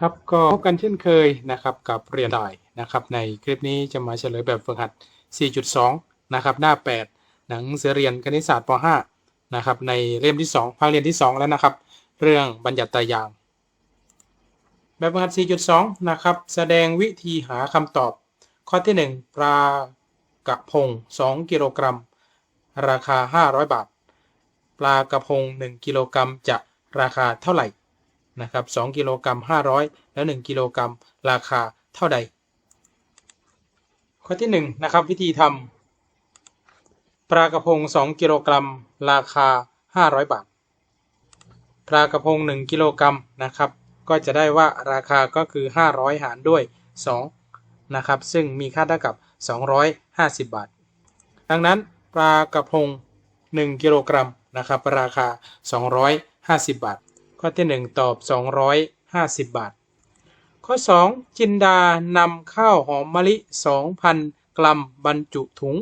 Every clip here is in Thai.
ครับก็พบกันเช่นเคยนะครับกับเรียนได้นะครับในคลิปนี้จะมาเฉลยแบบฝึกหัด 4.2 นะครับหน้า 8 หนังสือเรียนคณิตศาสตร์ป .5 นะครับในเล่มที่ 2 ภาคเรียนที่ 2 แล้วนะครับ เรื่องบัญญัติตายาง แบบฝึกหัด 4.2 นะครับแสดงวิธีหาคำตอบ ข้อที่ 1 ปลากระพง 2 กิโลกรัม ราคา 500 บาท ปลากระพง 1 กิโลกรัมจะราคาเท่าไหร่ นะครับ2กิโลกรัม500 แล้ว1กิโลกรัมราคาเท่าใด ข้อที่1นะครับวิธีทำปลากระพง 2 กิโลกรัมราคา 500 บาท ปลากระพง 1 กิโลกรัมนะครับ ก็จะได้ว่าราคาก็คือ 500 หารด้วย 2 นะครับ ซึ่งมีค่าเท่ากับ 250 บาท ดังนั้นปลากระพง 1 กิโลกรัมนะครับราคา 250 บาท ข้อที่ 1 ตอบ 250 บาท ข้อ 2 จินดานำข้าวหอมมะลิ 2,000 กรัมบรรจุถุง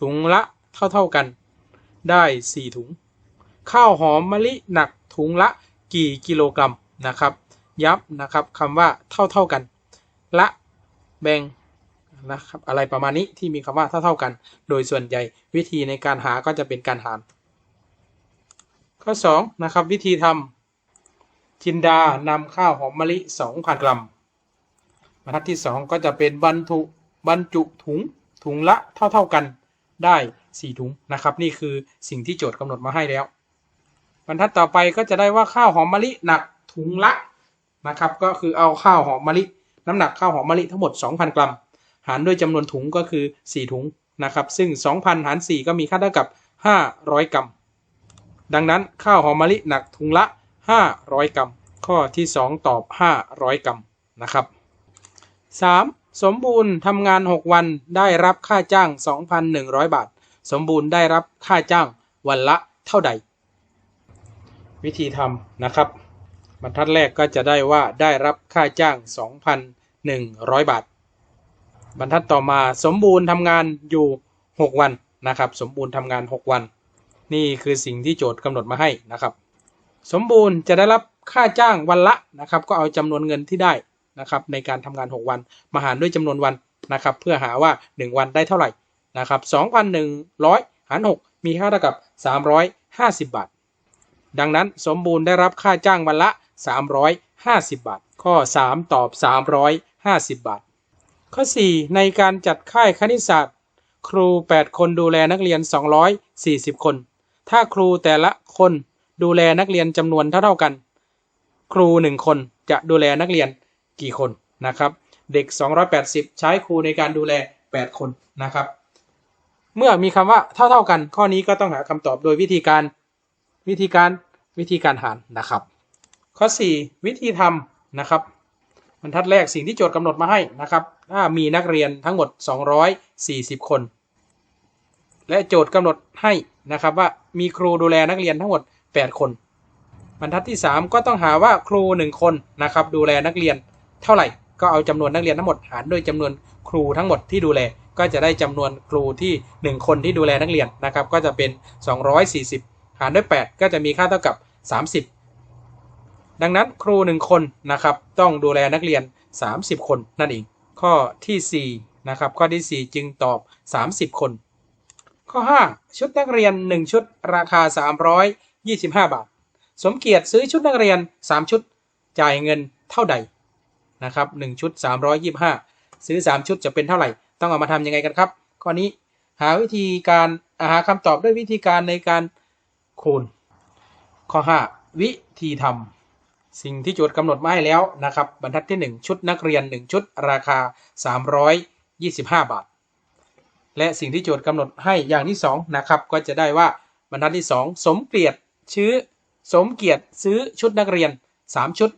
ถุงละเท่าๆกัน ได้ 4 ถุง ข้าวหอมมะลิหนักถุงละกี่กิโลกรัมนะครับย้ำนะครับคำว่าเท่าๆกัน ละแบ่งนะครับอะไรประมาณนี้ที่มีคำว่าเท่าๆกัน โดยส่วนใหญ่วิธีในการหาก็จะเป็นการหาร ข้อ2นะครับวิธีทำ จินดานำข้าวหอมมะลิ 2,000 กรัมบรรทัดที่ 2 ก็จะเป็นบรรทุบรรจุถุงถุงละเท่าๆกันได้ 4 ถุงนะครับ นี่คือสิ่งที่โจทย์กำหนดมาให้แล้ว บรรทัดต่อไปก็จะได้ว่าข้าวหอมมะลิหนักถุงละนะครับ ก็คือเอาข้าวหอมมะลิน้ำหนักข้าวหอมมะลิทั้งหมด 2,000 กรัม หารด้วยจำนวนถุงก็คือ 4 ถุงนะครับ ซึ่ง 2,000 หาร 4 ก็มีค่าเท่ากับ 500 กรัม ดังนั้นข้าวหอมมะลิหนักถุงละ 500 กรัม ข้อที่ 2 ตอบ 500 กรัมนะครับ 3. สมบูรณ์ทำงาน 6 วันได้รับค่าจ้าง 2,100 บาท สมบูรณ์ได้รับค่าจ้างวันละเท่าใด วิธีทำนะครับบรรทัดแรกก็จะได้ว่าได้รับค่าจ้าง 2,100 บาท บรรทัดต่อมาสมบูรณ์ทำงานอยู่ 6 วันนะครับ สมบูรณ์ทำงาน 6 วัน นี่คือสิ่งที่โจทย์กำหนดมาให้นะครับ สมบูรณ์จะได้รับค่าจ้างวันละนะครับ ก็เอาจำนวนเงินที่ได้นะครับในการทำงาน 6 วันมาหารด้วยจำนวนวันนะครับ เพื่อหาว่า 1 วันได้เท่าไหร่นะครับ2,100 หาร 6 มีค่าเท่ากับ 350 บาท ดังนั้นสมบูรณ์ได้รับค่าจ้างวันละ 350 บาท ข้อ 3 ตอบ 350 บาท ข้อ 4 ในการจัดค่ายคณิตศาสตร์ ครู 8 คนดูแลนักเรียน 240 คน ถ้าครูแต่ละคน ดูแลนักเรียนจำนวนเท่าๆกัน ครู1คนจะดูแลนักเรียนกี่คนนะครับ เด็ก 280 ใช้ครูในการดูแล 8 คนนะครับ เมื่อมีคำว่าเท่าๆกัน ข้อนี้ก็ต้องหาคำตอบโดยวิธีการวิธีการวิธีการหารนะครับ ข้อ 4 วิธีทำนะครับบรรทัดแรกสิ่งที่โจทย์กำหนดมาให้นะครับถ้ามีนักเรียนทั้งหมด 240 คน และโจทย์กำหนดให้นะครับว่ามีครูดูแลนักเรียนทั้งหมด 8 คน บรรทัดที่ 3 ก็ต้องหาว่าครู 1 คนนะครับดูแลนักเรียนเท่าไหร่ ก็เอาจำนวนนักเรียนทั้งหมดหารด้วยจำนวนครูทั้งหมดที่ดูแล ก็จะได้จำนวนครูที่ 1 คนที่ดูแลนักเรียนนะครับก็จะเป็น 240 หารด้วย 8 ก็จะมีค่าเท่ากับ 30 ดังนั้นครู 1 คนนะครับต้องดูแลนักเรียน 30 คนนั่นเอง ข้อที่4นะครับข้อที่ 4 จึงตอบ 30 คนข้อ 5 ชุดนักเรียน 1 ชุดราคา 25 บาท สมเกียรติซื้อชุดนักเรียน 3 ชุด จ่ายเงินเท่าใดนะครับ1ชุด 325 ซื้อ 3 ชุดจะเป็นเท่าไหร่ ต้องเอามาทำยังไงกันครับ ข้อนี้หาวิธีการหาคำตอบด้วยวิธีการในการคูณ ข้อ 5 วิธีทำสิ่งที่โจทย์กำหนดมาให้แล้วนะครับ บรรทัดที่ 1 ชุดนักเรียน 1 ชุดราคา 325 บาท และสิ่งที่โจทย์กำหนดให้อย่างที่2นะครับก็จะได้ว่าบรรทัดที่ 2 สมเกียรติ ชื้อสมเกียรติซื้อชุดนักเรียน 3 ชุด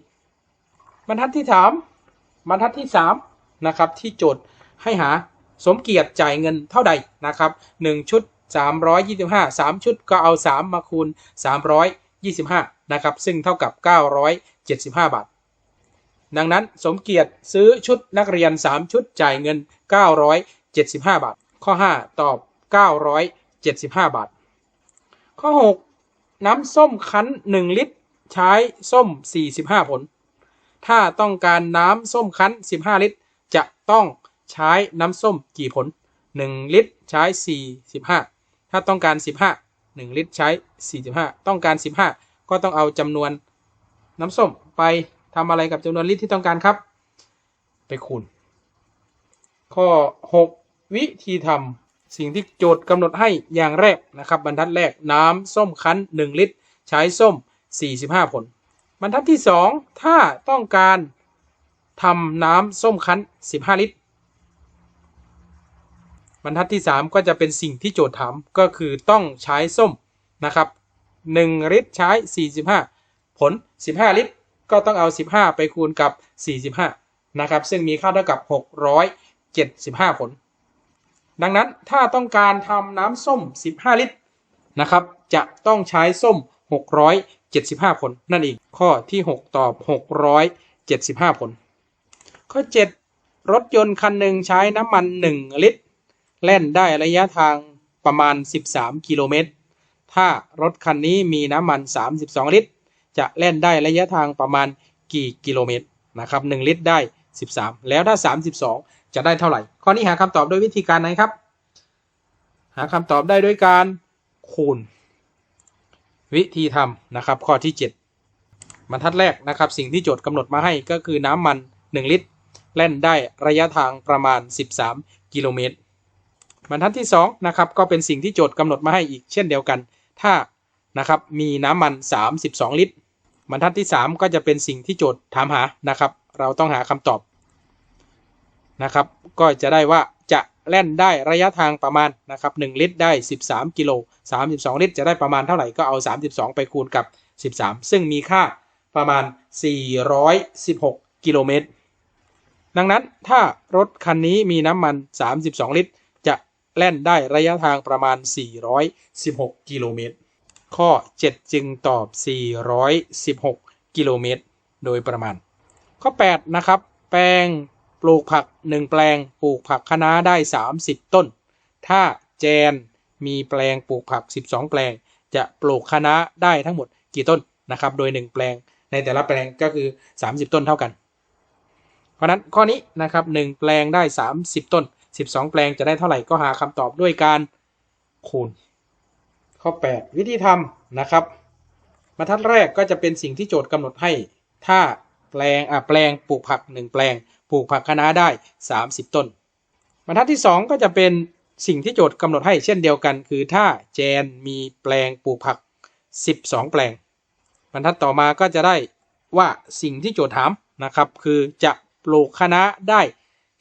บรรทัดที่ 3 บรรทัดที่3นะครับที่โจทย์ให้หาสมเกียรติจ่ายเงินเท่าใดนะครับ 1 ชุด 325 3 ชุดก็เอา 3 มาคูณ 325 นะครับ ซึ่งเท่ากับ 975 บาท ดังนั้นสมเกียรติซื้อชุดนักเรียน 3 ชุดจ่ายเงิน 975 บาท ข้อ 5 ตอบ 975 บาท ข้อ 6 น้ำส้มคั้น 1 ลิตร ใช้ส้ม 45 ผล ถ้าต้องการน้ำส้มคั้น 15 ลิตร จะต้องใช้น้ำส้มกี่ผล 1 ลิตรใช้ 45 ถ้าต้องการ 15 1 ลิตรใช้ 45 ต้องการ 15 ก็ต้องเอาจำนวนน้ำส้มไปทำอะไรกับจำนวนลิตรที่ต้องการครับ ไปคูณข้อ 6 วิธีทำ สิ่งที่โจทย์กำหนดให้อย่างแรกนะครับ บรรทัดแรกน้ำส้มคั้น 1 ลิตร ใช้ส้ม 45 ผล บรรทัดที่ 2 ถ้าต้องการทำน้ำส้มคั้น 15 ลิตร บรรทัดที่ 3 ก็จะเป็นสิ่งที่โจทย์ถามก็คือต้องใช้ส้มนะครับ 1 ลิตรใช้ 45 ผล 15 ลิตร ก็ต้องเอา 15 ไปคูณกับ 45 นะครับ ซึ่งมีค่าเท่ากับ 675 ผล ดังนั้นถ้าต้องการทำน้ำส้ม 15 ลิตรนะครับ จะต้องใช้ส้ม 675 ผลนั่นเอง ข้อที่ 6 ตอบ 675 ผล ข้อ 7 รถยนต์คันหนึ่งใช้น้ำมัน 1 ลิตร แล่นได้ระยะทางประมาณ 13 กิโลเมตร ถ้ารถคันนี้มีน้ำมัน 32 ลิตร จะแล่นได้ระยะทางประมาณกี่กิโลเมตรนะครับ 1 ลิตรได้ 13 แล้วถ้า 32 จะได้เท่าไหร่ ข้อนี้หาคำตอบด้วยวิธีการไหนครับ หาคำตอบได้ด้วยการคูณ วิธีทำนะครับ ข้อที่ 7บรรทัดแรกนะครับ สิ่งที่โจทย์กำหนดมาให้ก็คือน้ำมัน 1 ลิตรแล่นได้ระยะทางประมาณ 13 กิโลเมตรบรรทัดที่2นะครับก็เป็นสิ่งที่โจทย์กำหนดมาให้อีกเช่นเดียวกัน ถ้านะครับมีน้ำมัน 32 ลิตรบรรทัดที่ 3 ก็จะเป็นสิ่งที่โจทย์ถามหานะครับ เราต้องหาคำตอบ นะครับ ก็จะได้ว่าจะแล่นได้ระยะทางประมาณนะครับ1ลิตรได้ 13 กิโล 32 ลิตร จะได้ประมาณเท่าไหร่ก็เอา 32 ไปคูณกับ 13 ซึ่งมีค่าประมาณ 416 กิโลเมตร ดังนั้นถ้ารถคันนี้มีน้ำมัน 32 ลิตร จะแล่นได้ระยะทางประมาณ 416 กิโลเมตร ข้อ 7 จึงตอบ 416 กิโลเมตร โดยประมาณ ข้อ 8 นะครับ แปลง ลูกผัก1แปลงปลูกผักคะน้าได้ 30 ต้น ถ้าแจนมีแปลงปลูกผัก 12 แปลง จะปลูกคะน้าได้ทั้งหมดกี่ต้นนะครับ โดย 1 แปลงในแต่ละแปลงก็คือ 30 ต้นเท่ากัน เพราะนั้นข้อนี้นะครับ1แปลงได้ 30 ต้น 12 แปลงจะได้เท่าไหร่ก็หาคำตอบด้วยการคูณ ข้อ 8 วิธีทำนะครับบรรทัดแรกก็จะเป็นสิ่งที่โจทย์กำหนดให้ ถ้าแปลงอะแปลงปลูกผัก 1 แปลง ลูกผักคะน้าได้ 30 ต้น บรรทัดที่ 2 ก็จะเป็นสิ่งที่โจทย์กำหนดให้เช่นเดียวกัน คือถ้าแจนมีแปลงปลูกผัก 12 แปลง บรรทัดต่อมาก็จะได้ว่าสิ่งที่โจทย์ถามนะครับ คือจะปลูกคะน้าได้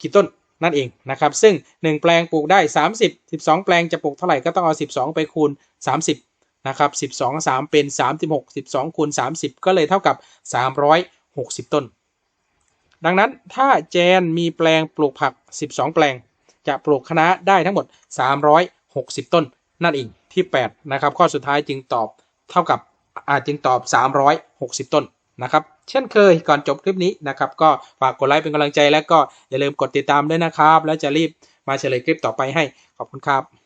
กี่ต้นนั่นเองนะครับ ซึ่ง 1 แปลงปลูกได้ 30 12 แปลงจะปลูกเท่าไหร่ก็ต้องเอา 12 ไปคูณ 30นะครับ12 3 เป็น 36 12คูณ30 ก็เลยเท่ากับ 360 ต้น ดังนั้นถ้าแจนมีแปลงปลูกผัก 12 แปลง จะปลูกคะน้าได้ทั้งหมด 360 ต้น นั่นเองที่ 8 นะครับ ข้อสุดท้ายจึงตอบเท่ากับอาจึงตอบ 360 ต้นนะครับ เช่นเคยก่อนจบคลิปนี้นะครับ ก็ฝากกดไลค์เป็นกำลังใจและก็อย่าลืมกดติดตามด้วยนะครับ แล้วจะรีบมาเฉลยคลิปต่อไปให้ขอบคุณครับ